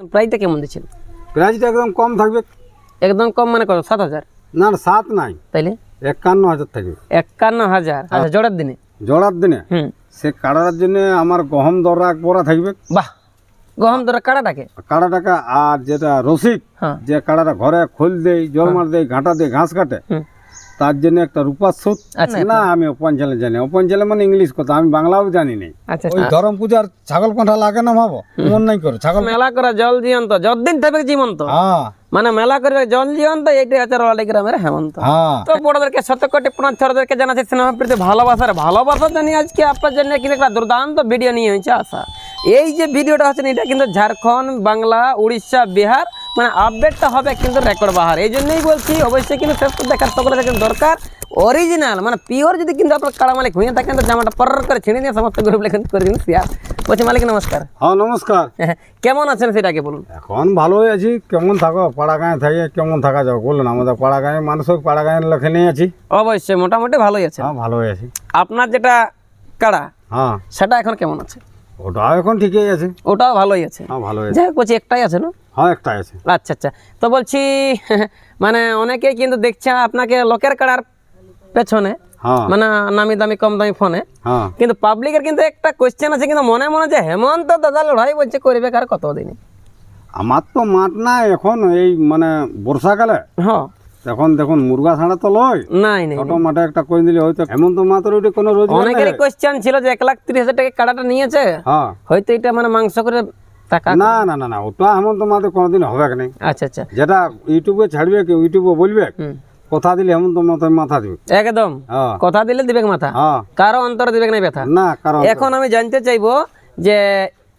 প্রাইসটা কেমন দিচ্ছেন? প্রাইসটা একদম কম থাকবে। একদম কম মানে কত? সাত হাজার? না না সাত নাই। তাইলে? একান্ন হাজার থাকবে। একান্ন হাজার। আচ্ছা জোড়ার দিনে? জোড়ার দিনে? হুম। সে কাড়ার জন্য আমার গহম দর এক পরা থাকবে। বাহ! গহম ধরা কাড়াটাকে? কাড়া টাকা আর যেটা রসিক হ্যাঁ। যে কাড়াটা ঘরে খোল দেয় জল মার দেয় ঘাটা দেয় ঘাস কাটে তার জন্য একটা রূপার সুত। আচ্ছা। না আমি অপঞ্চালে জানি অপঞ্চালে মানে ইংলিশ কথা আমি বাংলাও জানি নাই। আচ্ছা ওই ধরম পূজার ছাগল পাঁঠা লাগে না ভাবো? মন নাই করে ছাগল মেলা করা জল জীবন্ত যতদিন থাকবে জীবন্ত। হ্যাঁ। মানে মেলা করে জল জীবন্ত এইটাই আছে রলালি গ্রামের হেমন্ত। হ্যাঁ। তো বড়দেরকে শত কোটি পুনঃ ছোটদেরকে জানাচ্ছি সিনেমা প্রীতি ভালোবাসার ভালোবাসা জানি আজকে আপনার জন্য কিন্তু একটা দুর্দান্ত ভিডিও নিয়ে হয়েছে আসা এই যে ভিডিওটা হচ্ছে এটা কিন্তু ঝাড়খণ্ড বাংলা উড়িষ্যা বিহার মানে আপডেটটা হবে কিন্তু রেকর্ড বাহার। এই জন্যই বলছি অবশ্যই কিন্তু শেষ দেখার সকলে দেখেন দরকার। অরিজিনাল মানে পিওর যদি কিন্তু আপনার কাড়া মালিক হয়ে থাকেন তো জামাটা পর করে ছিঁড়ে নিয়ে সমস্ত গ্রুপ লেখেন করে দিন শেয়ার বলছি মালিক নমস্কার। হ্যাঁ নমস্কার। কেমন আছেন সেটাকে বলুন। এখন ভালোই আছি কেমন থাকো? পাড়া গাঁয়ে থাকে কেমন থাকা যাও বললেন আমাদের পাড়া গাঁয়ে মানুষের পাড়া গাঁয়ের লেখে নিয়ে আছি। অবশ্যই মোটামুটি ভালোই আছে হ্যাঁ ভালোই আছি। আপনার যেটা কাড়া হ্যাঁ। সেটা এখন কেমন আছে? ওটাও এখন ঠিকই আছে। ওটাও ভালোই আছে। হ্যাঁ ভালোই আছে। যাই হোক বলছি একটাই আছে না? হ্যাঁ একটাই আছে। আচ্ছা আচ্ছা। তো বলছি মানে অনেকেই কিন্তু দেখছে আপনাকে লোকের কাড়ার পেছনে হ্যাঁ। মানে নামি দামি কম দামি ফোনে হ্যাঁ। কিন্তু পাবলিকের কিন্তু একটা কোয়েশ্চেন আছে কিন্তু মনে মনে যে হেমন্ত দাদা লড়াই বলছে করবে কার কতদিন আমার তো মাঠ না এখন এই মানে বর্ষাকালে। হ্যাঁ। এখন দেখুন মুরগা ছাড়া তো লয়। নাই নাই ছোট মাঠে একটা করে দিলে হয়তো হেমন্ত মাত্র ওইটা কোনো নেই। অনেকেরই কোয়েশ্চেন ছিল যে এক লাখ তিরিশ হাজার টাকা কাড়াটা নিয়েছে। হ্যাঁ। হয়তো এটা মানে মাংস করে টাকা না না না না ওটা হেমন্ত মাত্র কোনোদিন হবে না। আচ্ছা আচ্ছা। যেটা ইউটিউবে ছাড়বে কি ইউটিউবে বলবে কথা দিলে মাত্র মাথা দিবে। একদম। হ্যাঁ। কথা দিলে দিবে মাথা। হ্যাঁ। কারও অন্তর দিবে না ব্যথা। না কারণ এখন আমি জানতে চাইব যে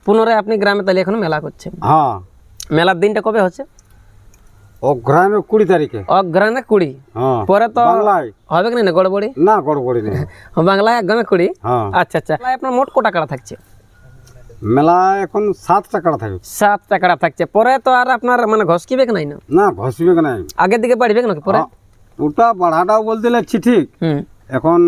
পুনরায় আপনি গ্রামে তাহলে এখন মেলা করছেন। হ্যাঁ। মেলার দিনটা কবে হচ্ছে? অগ্রহায়ণের কুড়ি তারিখে। অগ্রানে কুড়ি? হ্যাঁ। পরে তো হবে কি না গড়বড়ি? না গড়বড়ি নেই। বাংলায় একদমে কুড়ি? হ্যাঁ। আচ্ছা আচ্ছা। আপনার মোট কোটা কাড়া থাকছে? মেলা এখন সাত টাকা থাকবে। সাত টাকাটা থাকছে। পরে তো আর আপনার মানে ঘষকিবে কি নাই না? না ঘষবে না আগের দিকে বাড়বে নাকি পরে? ওটা বাড়াটাও বলতে লাগছি ঠিক। এখন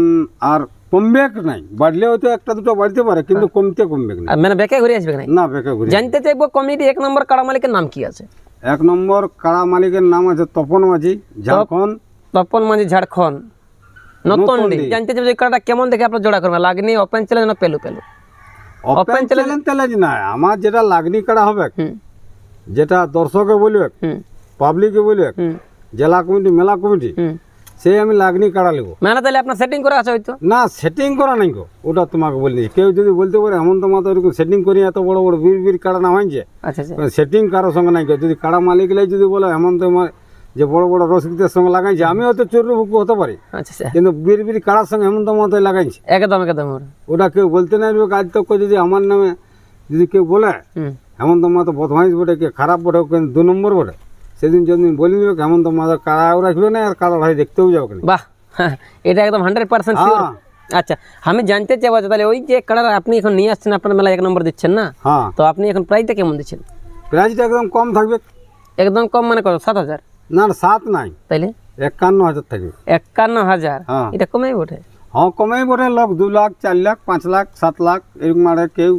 আর কমবে নাই? বাড়লে হয়তো একটা দুটো বাড়তে পারে কিন্তু কমতে কমবে না মানে বেকে ঘুরে আসবে না বেকে ঘুরে জানতে চাইব কমিটি এক নম্বর কাড়া মালিকের নাম কি আছে? এক নম্বর কাড়া মালিকের নাম আছে তপন মাঝি ঝাড়খণ্ড। তপন মাঝি ঝাড়খণ্ড। নতুনডি জানতে চাই যে কাড়াটা কেমন দেখে আপনার জোড়া করবে লাগনি ওপেন চ্যালেঞ্জ না পেলু পেলু? ওপেন চ্যালেঞ্জ চ্যালেঞ্জ না। আমার যেটা লাগনি কাড়া হবে যেটা দর্শকে বলবে পাবলিকে বলবে জেলা কমিটি মেলা কমিটি সেই আমি লাগনি কাড়া লিখব মানে তাহলে আপনার সেটিং করা আছে হয়তো? না সেটিং করা নাই গো ওটা তোমাকে বলে দিচ্ছি। কেউ যদি বলতে পারে হেমন্ত মাতা এরকম সেটিং করি এত বড় বড় বীর বীর কাড়া না হয়েছে আচ্ছা আচ্ছা। সেটিং কারোর সঙ্গে নাই গো। যদি কাড়া মালিকলাই যদি বলে হেমন্ত মা- যে বড় বড় রসিকদের সঙ্গে লাগাইছে আমি হয়তো চোরের বুকু হতে পারি। আচ্ছা কিন্তু বীর বীর কাড়ার সঙ্গে হেমন্ত মাতাই লাগাইছে একদম একদম ওটা কেউ বলতে নাই পারবে, আজ তক যদি আমার নামে যদি কেউ বলে হুম। হেমন্ত মাতা বদমাইশ বটে কে খারাপ বটে দু নম্বর বটে। সেদিন যেদিন বলি দিবে হেমন্ত মাতা কাড়াও রাখবে না আর কাড়া ভাই দেখতেও যাবে না বাহ হ্যাঁ, এটা একদম হান্ড্রেড পার্সেন্ট শিওর হ্যাঁ। আচ্ছা আমি জানতে চাইব তাহলে ওই যে কালার আপনি এখন নিয়ে আসছেন আপনার মেলায় এক নম্বর দিচ্ছেন না? হ্যাঁ। তো আপনি এখন প্রাইসটা কেমন দিচ্ছেন? প্রাইসটা একদম কম থাকবে। একদম কম মানে কত সাত হাজার? না না সাত নাই। তাইলে? একান্ন হাজার থাকবে। একান্ন হাজার? হ্যাঁ। এটা কমেই বটে? হ্যাঁ কমেই বটে লোক দু লাখ চার লাখ পাঁচ লাখ সাত লাখ এরকম আরে কেউ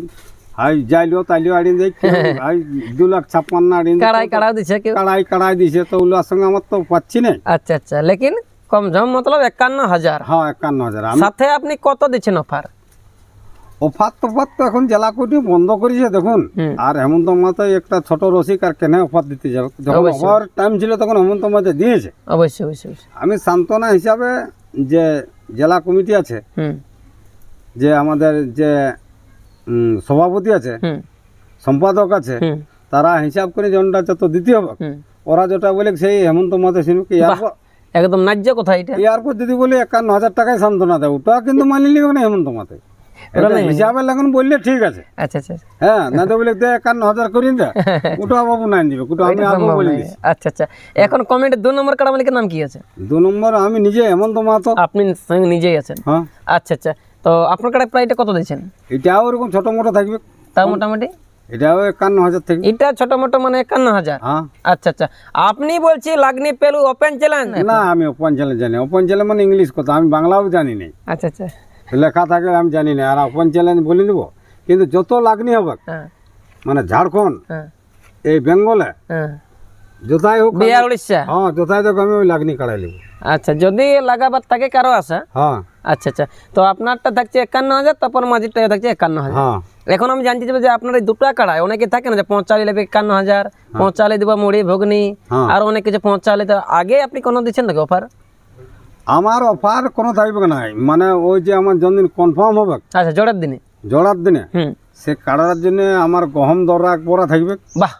হাই হাই দু লাখ ছাপ্পান্ন আড়িয়ে দেয় কাড়াই কাড়াও দিচ্ছে কেউ? কাড়াই কাড়াই দিছে তো ওগুলোর সঙ্গে আমার তো পাচ্ছি না। আচ্ছা আচ্ছা লেকিন কম মতলব একান্ন হাজার। হ্যাঁ একান্ন হাজার। সাথে আপনি কত দিচ্ছেন অফার? অফার তো এখন জেলা কোটি বন্ধ করেছে দেখুন। আর হেমন্ত মাতা একটা ছোট রসিক আর কেন অফার দিতে যাবে। যখন অফার টাইম ছিল তখন হেমন্ত মাতা দিয়েছে। অবশ্যই আমি সান্ত্বনা হিসাবে যে জেলা কমিটি আছে যে আমাদের যে সভাপতি আছে সম্পাদক আছে তারা হিসাব করে যেমনটা যত দিতে হবে ওরা যেটা বলে সেই হেমন্ত মাতা একদম ন্যায্য কথা এটা। এয়ারপোর্ট যদি বলে একান্ন হাজার টাকায় সান্ত্বনা দেয় ওটা কিন্তু মানি নিবে না হেমন্ত মাতে হিসাবে লাগুন বললে ঠিক আছে। আচ্ছা আচ্ছা আচ্ছা। হ্যাঁ না তো বলে দে একান্ন হাজার করি দে। ওটা বাবু নাই দিবে ওটা আমি আগে বলে আচ্ছা আচ্ছা। এখন কমেন্টে দু নম্বর কাড়া মালিকের নাম কি আছে? দু নম্বর আমি নিজে হেমন্ত মাহাতো। আপনি নিজেই আছেন। হ্যাঁ। আচ্ছা আচ্ছা। তো আপনার কাড়া প্রাইসটা কত দিচ্ছেন এটাও এরকম ছোট মোটো থাকবে। তাও মোটামুটি? এটাও একান্ন হাজার থাকবে এটা ছোট মোটো মানে একান্ন হাজার? হ্যাঁ। আচ্ছা আচ্ছা। আপনি বলছি লাগনি পেলু ওপেন চ্যালেঞ্জ না আমি ওপেন চ্যানেল জানি। ওপেন চ্যানেল মানে ইংলিশ কথা আমি বাংলাও জানি না আচ্ছা আচ্ছা। লেখা থাকে আমি জানি না আর ওপেন চ্যালেঞ্জ বলে দেবো। কিন্তু যত লাগনি হবে হ্যাঁ। মানে ঝাড়খণ্ড হ্যাঁ। এই বেঙ্গলে হ্যাঁ যোথায় হোক বিহার উড়িষ্যা? হ্যাঁ যোথায় হোক আমি ওই লাগনি কাড়াই নেব আচ্ছা যদি লাগাবার থাকে কারও আছে? হ্যাঁ। আচ্ছা আচ্ছা। তো আপনারটা থাকছে একান্ন হাজার তারপর মাঝিরটা থাকছে একান্ন হাজার। হ্যাঁ। এখন আমি জানতে চাইব যে আপনার এই দুটো কাড়ায় অনেকে থাকে না যে পঁচালি নেবে একান্ন হাজার পঁচালি দিব মুড়ি ভুগনি হ্যাঁ। আর অনেক কিছু পঁচালি তো আগে আপনি কোনো দিচ্ছেন নাকি অফার? আমার অফার কোনো থাকবে নাই। মানে ওই যে আমার জন্মদিন কনফার্ম হবে। আচ্ছা জোড়ার দিনে? জড়ার দিনে? সে কাড়ার জন্য আমার গহম দর পরা থাকবে। বাহ!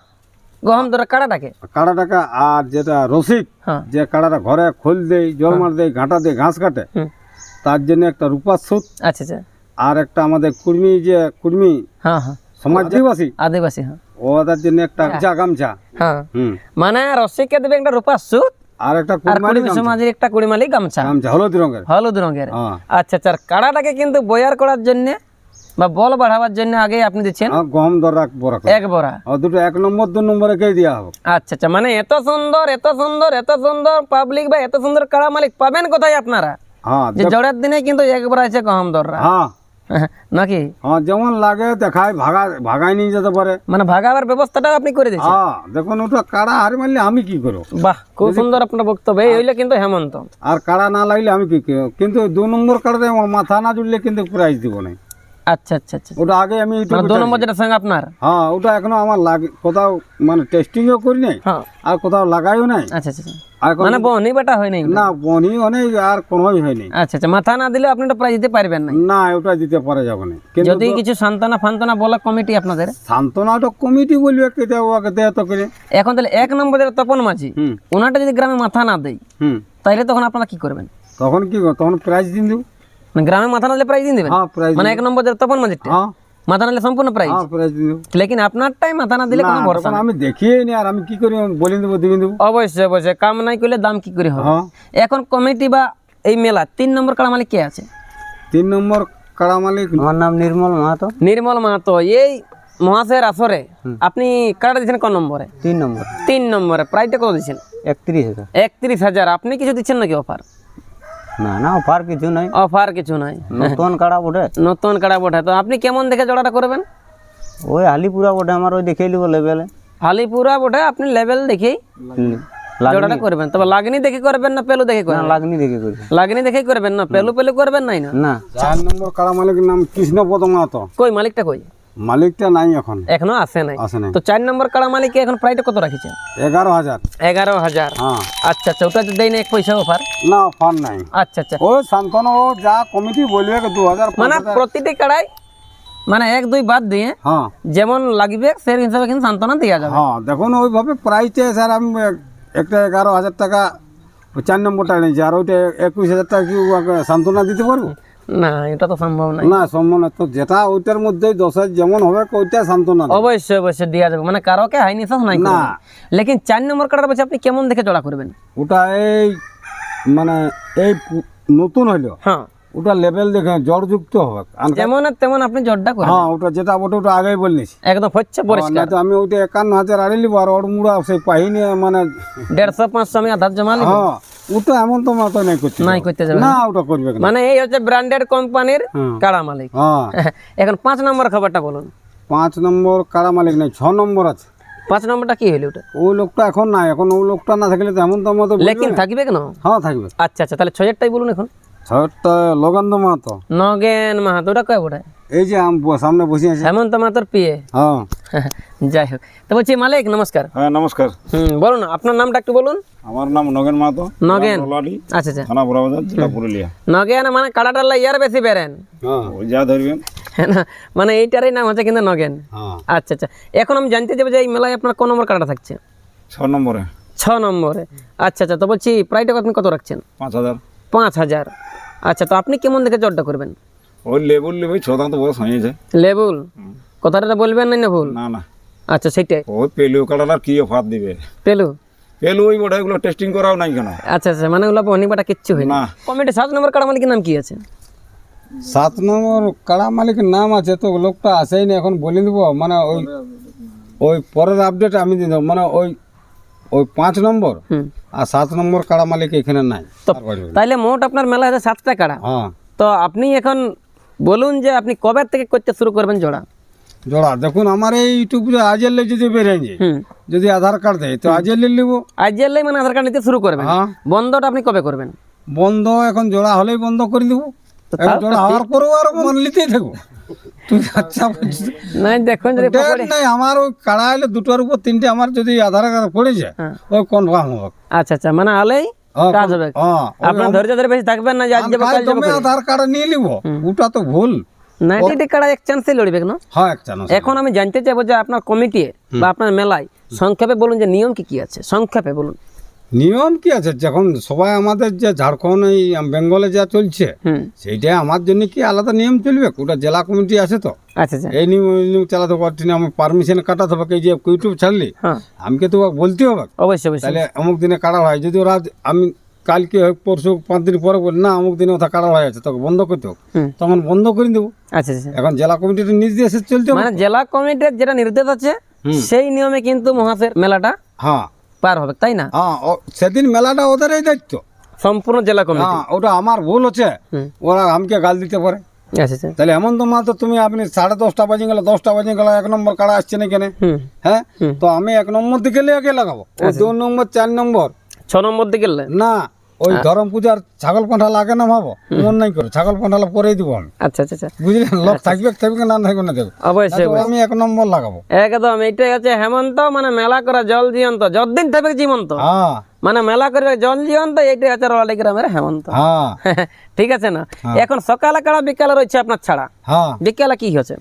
গহম ধরে কাড়াটাকে কাড়া টাকা আর যেটা রসিক হ্যাঁ। যে কাড়াটা ঘরে খোল দেয় জল মার দেয় ঘাটা দেয় ঘাস কাটে তার জন্য একটা রূপার সুত আচ্ছা আচ্ছা। আর একটা আমাদের কুর্মি যে কুর্মি হ্যাঁ হ্যাঁ। সমাজ আদিবাসী আদিবাসী হ্যাঁ। ওদের জন্য একটা গামছা গামছা। হ্যাঁ। মানে রসিককে দেবে একটা রূপার সুত আর একটা আর কুরমালি কুড়ি সমাজের একটা কুড়িমালি গামছা। গামছা হলুদ রঙের। হলুদ রঙের। হ্যাঁ। আচ্ছা আচ্ছা। কাড়াটাকে কিন্তু বয়ার করার জন্য বা বল বাড়াবার জন্য আগে আপনি দিচ্ছেন? গহম দর এক এক বড়া। দুটো এক নম্বর দু নম্বরে কে দেওয়া হবে। আচ্ছা আচ্ছা মানে এত সুন্দর এত সুন্দর এত সুন্দর পাবলিক বা এত সুন্দর কাড়া মালিক পাবেন কোথায় আপনারা? হ্যাঁ যে জড়ের দিনে কিন্তু একবার আছে কম দররা হ্যাঁ। নাকি? হ্যাঁ যেমন লাগে দেখায় ভাগা ভাগায় নিয়ে যেতে পারে। মানে ভাগাবার ব্যবস্থাটাও আপনি করে দিয়েছেন? হ্যাঁ দেখুন ওটা কাড়া হার মারলে আমি কি করব? বাহ খুব সুন্দর আপনার বক্তব্য এই হইলে কিন্তু হেমন্ত। আর কাড়া না লাগলে আমি কি করব কিন্তু দু নম্বর কাড়াতে মাথা না জুড়লে কিন্তু প্রাইজ দিব না। আচ্ছা আচ্ছা আচ্ছা। ওটা আগে আমি মানে দু নম্বর যেটা সঙ্গে আপনার? হ্যাঁ ওটা এখনও আমার লাগে কোথাও মানে টেস্টিংও করি নাই হ্যাঁ। আর কোথাও লাগাইও নাই। আচ্ছা আচ্ছা আচ্ছা। আর মানে বনি বেটা হয় নাই? না বনিও নেই আর কোনোই হয়নি আচ্ছা আচ্ছা মাথা না দিলে আপনি তো প্রায় দিতে পারবেন না? না ওটা দিতে পারা যাবে না। যদি কিছু সান্তনা ফান্তনা বলা কমিটি আপনাদের? সান্ত্বনা তো কমিটি বলবে কেটে ওকে দেয় তো করে। এখন তাহলে এক নম্বরের তপন মাঝি ওনাটা যদি গ্রামে মাথা না দেয় হুম। তাইলে তখন আপনারা কি করবেন? তখন কি তখন প্রাইজ দিন দেবো। মানে গ্রামে মাথা না দিলে প্রাইজ দিন দেবেন? হ্যাঁ মানে এক নম্বর যেটা তপন মাঝিরটা হ্যাঁ। মাথা না দিলে সম্পূর্ণ প্রাইজ হ্যাঁ লেকিন আপনারটাই মাথা না দিলে কোনো ভরসা আমি নি আর আমি কি করি বলে দেবো দিয়ে দেবো? অবশ্যই অবশ্যই। কাম নাই করলে দাম কি করে হবে? এখন কমিটি বা এই মেলা তিন নম্বর কাড়া মালিক কে আছে? তিন নম্বর কাড়া মালিক আমার নাম নির্মল মাহাতো। নির্মল মাহাতো এই মহাশয়ের আসরে আপনি কাড়া দিচ্ছেন কোন নম্বরে? তিন নম্বর। তিন নম্বরে। প্রাইসটা কত দিচ্ছেন একত্রিশ হাজার। একত্রিশ হাজার। আপনি কিছু দিচ্ছেন নাকি অফার না না অফার কিছু নাই। অফার কিছু নাই। নতুন কাড়া বটে। নতুন কাড়া বটে। তো আপনি কেমন দেখে জোড়াটা করবেন? ওই আলিপুরা বটে আমার ওই দেখে নিব লেভেলে হালিপুরা বটে আপনি লেভেল দেখেই জোড়াটা করবেন। তবে লাগনি দেখে করবেন না পেলু দেখে করবেন? লাগনি দেখে করি। লাগনি দেখে করবেন না। পেলু পেলু করবেন নাই না? না। চার নম্বর কাড়া মালিকের নাম কৃষ্ণপদ মাহাতো। কই মালিকটা কই? মালিকটা নাই এখন। এখনও আসে নাই? আসে নাই। তো চার নম্বর কাড়া মালিক এখন প্রাইসটা কত রাখিছেন? এগারো হাজার। এগারো হাজার। হ্যাঁ। আচ্ছা আচ্ছা ওটা তো দেয় না এক পয়সা অফার? না অফার নাই। আচ্ছা আচ্ছা। ওই শান্তন ও যা কমিটি বলবে দু হাজার মানে প্রতিটি কাড়াই মানে এক দুই বাদ দিয়ে হ্যাঁ। যেমন লাগবে সেই হিসাবে কিন্তু সান্ত্বনা দেওয়া যাবে। হ্যাঁ দেখুন ওইভাবে প্রাইসটা স্যার আমি একটা এগারো হাজার টাকা চার নম্বরটা নিয়েছি আর ওইটা একুশ হাজার টাকা কি সান্ত্বনা দিতে পারব? না এটা তো সম্ভব নাই। না সম্ভব না। তো যেটা ওইটার মধ্যে দশ হাজার যেমন হবে ওইটা সান্ত্বনা দেব। অবশ্যই অবশ্যই দেওয়া যাবে মানে কারোকে হাই নিশ্বাস নাই না। করবেন। লেকিন চার নম্বর কাটার বলছে আপনি কেমন দেখে জড়া করবেন? ওটা এই মানে এই পু- নতুন হইল। হ্যাঁ। ওটা লেভেল দেখে জড়যুক্ত হবে। আর- যেমন তেমন আপনি জড়টা করেন। হ্যাঁ ওটা যেটা ওটা ওটা আগেই বলিস একদম হচ্ছে পরিষ্কার। তো আমি ওইটা একান্ন হাজার আড়ে নিবো আর ওর মুড়া সেই পাহিনি মানে দেড়শো পাঁচশো আমি আধার জমা নিব হ্যাঁ। ওটা এমন তো মতো নাই করছে নাই করতে যাবে না? ওটা করবে মানে এই হচ্ছে ব্র্যান্ডেড কোম্পানির কাড়া মালিক। হ্যাঁ। এখন পাঁচ নম্বর খবরটা বলুন। পাঁচ নম্বর কারা মালিক নাই ছ নম্বর আছে। পাঁচ নম্বরটা কি হইল ওটা? ওই লোকটা এখন নাই এখন ওই লোকটা না থাকলে তো এমন তো মতো লেকিন। থাকবে কেন? হ্যাঁ থাকবে। আচ্ছা আচ্ছা তাহলে ছয়েরটাই বলুন এখন। মাহাতো। নগেন মাহাতো ওটা কয় ওটা এই যে আম সামনে বসে আছে। হেমন্ত মাহাতোর পিয়ে হ্যাঁ। যাই হোক। তো বলছি মালিক নমস্কার। হ্যাঁ নমস্কার। হুম বলুন আপনার নামটা একটু বলুন। আমার নাম নগেন মাহাতো। নগেন? আচ্ছা আচ্ছা। থানা বুড়াবাজার জেলা পুরুলিয়া। নগেন মানে কাড়াটাল্লা ইয়ার বেশি বেরেন হ্যাঁ। যা ধরবেন। হ্যাঁ না মানে এইটারই নাম হচ্ছে কিন্তু নগেন। হ্যাঁ। আচ্ছা আচ্ছা। এখন আমি জানতে চাইব যে এই মেলায় আপনার কোন নম্বর কাড়াটা থাকছে? ছ নম্বরে। ছ নম্বরে। আচ্ছা আচ্ছা। তো বলছি প্রাইসটা আপনি কত রাখছেন? পাঁচ হাজার। পাঁচ হাজার। আচ্ছা তো আপনি কেমন দেখে জটটা করবেন? ওই লেবুল লেবুই ছ দাম তো বয়স হয়েছে। লেবুল? কথাটা বলবেন না না ভুল না না। আচ্ছা সেইটাই। ওই পেলু কাটার কি অফার দিবে? পেলু? পেলু ওই বড় এগুলো টেস্টিং করাও নাই কেন? আচ্ছা আচ্ছা মানে ওগুলো অনিবাটা কিচ্ছু হয়নি। না। কমিটি সাত নম্বর কাড়া মালিকের নাম কি আছে? সাত নম্বর কাড়া মালিকের নাম আছে তো লোকটা আসেই না এখন বলে দেবো মানে ওই ওই পরের আপডেট আমি দিয়ে দেবো মানে ওই ওই পাঁচ নম্বর আর সাত নম্বর কাড়া মালিক এখানে নাই। তো আর বাড়ি বাড়ি। তাইলে মোট আপনার মেলা আছে সাতটা কাড়া। হ্যাঁ। তো আপনি এখন বলুন যে আপনি কবে থেকে করতে শুরু করবেন জোড়া? জোড়া দেখুন আমার এই ইউটিউবে আজের লে যদি বেরিয়ে যায় যদি আধার কার্ড দেয় তো আজের লে নিব। আজ এলেই মানে আধার কার্ড নিতে শুরু করবেন? হ্যাঁ। বন্ধটা আপনি কবে করবেন? বন্ধ এখন জোড়া হলেই বন্ধ করে দিব জোড়া হওয়ার পরেও আর মন নিতেই থাকব তুই আচ্ছা। নাই দেখুন যদি নাই আমার ওই কাড়া এলে দুটোর উপর তিনটে আমার যদি আধার কার্ড পড়ে যায় হ্যাঁ। ওই কনফার্ম হবে আচ্ছা আচ্ছা মানে আলেই কাজ হবে। আপনার ধৈর্য ধরে বেশি থাকবেন না যে আজ যাব কাল যাব আধার কার্ড নিয়ে নিব। ওটা তো ভুল। নাইনটি এক চান্সে লড়বে কেন হ্যাঁ এখন আমি জানতে চাইব যে আপনার কমিটি বা আপনার মেলায় সংক্ষেপে বলুন যে নিয়ম কি কি আছে? সংক্ষেপে বলুন। নিয়ম কি আছে? যখন সবাই আমাদের যে ঝাড়খণ্ড এই বেঙ্গলে যা চলছে হুম। সেইটা আমার জন্য কি আলাদা নিয়ম চলবে? ওটা জেলা কমিটি আছে তো। আচ্ছা আচ্ছা। এই নিয়ম চালাতে পারছি না আমি পারমিশন কাটাতে হবে যে ইউটিউব ছাড়লি হ্যাঁ। আমাকে তো বলতে হবে? অবশ্যই তাহলে অমুক দিনে কাটা হয় যদি ওরা আমি কালকে হোক পরশু পাঁচ দিন পরে বলি না অমুক দিনে ওটা কাটা হয়ে আছে তোকে বন্ধ করতে হোক তখন বন্ধ করে দেবো। আচ্ছা আচ্ছা। এখন জেলা কমিটির নির্দেশে চলতে হবে। মানে জেলা কমিটির যেটা নির্দেশ আছে সেই নিয়মে কিন্তু মহাশয়ের মেলাটা হ্যাঁ। পার হবে তাই না? হ্যাঁ সেদিন মেলাটা ওদেরই দায়িত্ব। সম্পূর্ণ জেলা কমিটি। হ্যাঁ ওটা আমার ভুল হচ্ছে। ওরা আমাকে গাল দিতে পারে। আচ্ছা আচ্ছা। তাহলে এমন তো মাত্র তুমি আপনি সাড়ে দশটা বাজে গেলে দশটা বাজে গেলে এক নম্বর কাড়া আসছে না কেন হ্যাঁ? তো আমি এক নম্বর দিকে আগে লাগাবো। ও দু নম্বর চার নম্বর। ছ নম্বর দিকে গেলে না ওই ধরম পূজার ছাগল পাঁঠা লাগে না ভাবো মন নাই করে ছাগল পাঁঠালা পরেই দিব আমি। আচ্ছা আচ্ছা আচ্ছা। বুঝলেন? লোক থাকবে থাকবে না থাকবে না দেখো অবশ্যই আমি এক নম্বর লাগাবো। একদম এইটাই হচ্ছে হেমন্ত মানে মেলা করা জল জীবন্ত যতদিন থাকবে জীবন্ত। হ্যাঁ। মানে মেলা করবে জল জীবন্ত এইটাই হচ্ছে রলালি গ্রামের হেমন্ত। হ্যাঁ। ঠিক আছে না? এখন সকালে কাড়া বিকালে রয়েছে আপনার ছাড়া। হ্যাঁ। বিকালে কি হচ্ছে?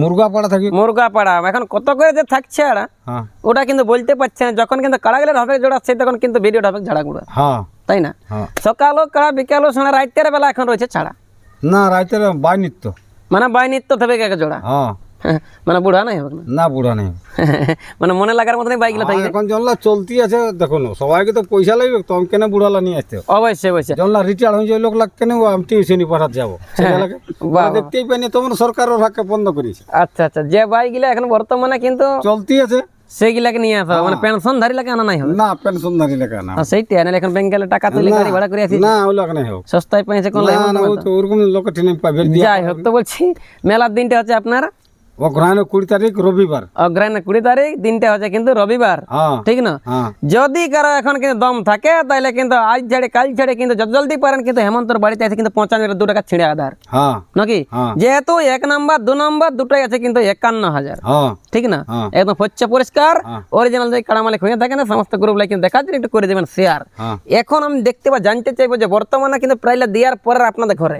মুরগা পাড়া থাকি মুরগা পাড়া এখন কত করে যে থাকছে আড়া হ্যাঁ। ওটা কিন্তু বলতে পারছে না। যখন কিন্তু কাড়া গেলে হবে জোড়া সেই তখন কিন্তু ভিডিওটা হবে ঝাড়া গুঁড়া হ্যাঁ। তাই না? হ্যাঁ। সকালও কাড়া বিকালও শোনা রাতের বেলা এখন রয়েছে ছাড়া। না রাতের বাই নিত্য। মানে বাই নিত্য থাকবে এক জোড়া। হ্যাঁ। মানে বুড়া নাই হবে না? বুড়া নেই মানে মনে লাগার মতনই বাইকগুলো হ্যাঁ, থাকবে। এখন জনলা চলতি আছে দেখুন সবাইকে তো পয়সা লাগবে তো কেন বুড়ালা নিয়ে আসতে? অবশ্যই অবশ্যই। জনলা রিটায়ার হয়ে যায় লোক লাগ কেন আমি টিউশনি পাঠাতে যাব। দেখতেই পাইনি তোমার সরকারের ভাগকে বন্ধ করিয়েছে আচ্ছা আচ্ছা যে বাইকগুলো এখন বর্তমানে কিন্তু চলতি আছে সেইগুলাকে নিয়ে আসা মানে লাগে আনা নাই হবে না এখন ব্যাংকে টাকা তুলে গাড়ি ভাড়া করে আসি। না ওগুলো এখানে হোক। সস্তায় পেয়েছে কোন না না ওরকম লোক টেনে পাবে যাই হোক তো বলছি মেলার দিনটা হচ্ছে আপনার অগ্রহায়ণ কুড়ি তারিখ রবিবার। অগ্রায়ণ কুড়ি তারিখ দিনটা হচ্ছে কিন্তু রবিবার। হ্যাঁ ঠিক না? হ্যাঁ। যদি কারও এখন কিন্তু দম থাকে তাহলে কিন্তু আজ ছেড়ে কাল ছেড়ে কিন্তু যত জলদি পারেন কিন্তু হেমন্তর বাড়িতে এসে কিন্তু পঞ্চান্ন দু টাকা ছিঁড়ে আধার হ্যাঁ নাকি। যেহেতু এক নাম্বার দু নাম্বার দুটাই আছে কিন্তু একান্ন হাজার। ঠিক না। একদম হচ্ছে পরিষ্কার। অরিজিনাল যে কাড়া মালিক হয়ে থাকে না সমস্ত গ্রুপ লাইক কিন্তু জন্য একটু করে দেবেন শেয়ার এখন আমি দেখতে বা জানতে চাইব যে বর্তমানে কিন্তু প্রায় দেওয়ার পরে আপনাদের ঘরে।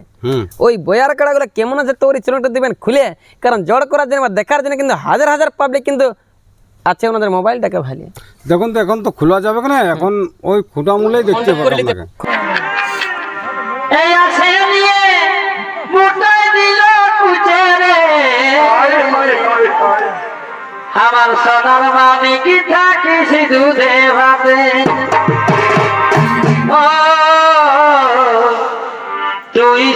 ওই বয়ার কাড়াগুলো কেমন আছে তোর চ্যানেলটা দিবেন খুলে কারণ জড় করার জন্য বা দেখার জন্য কিন্তু হাজার হাজার পাবলিক কিন্তু আছে ওনাদের মোবাইলটাকে ভালো। দেখুন তো এখন তো খোলা যাবে না এখন ওই খুঁটা মূলেই দেখতে পাবো এই আছে নিয়ে মুটাই দিল কুচেরে আমার সোনার মামি কি থাকিস দুধে ভাতে? তুই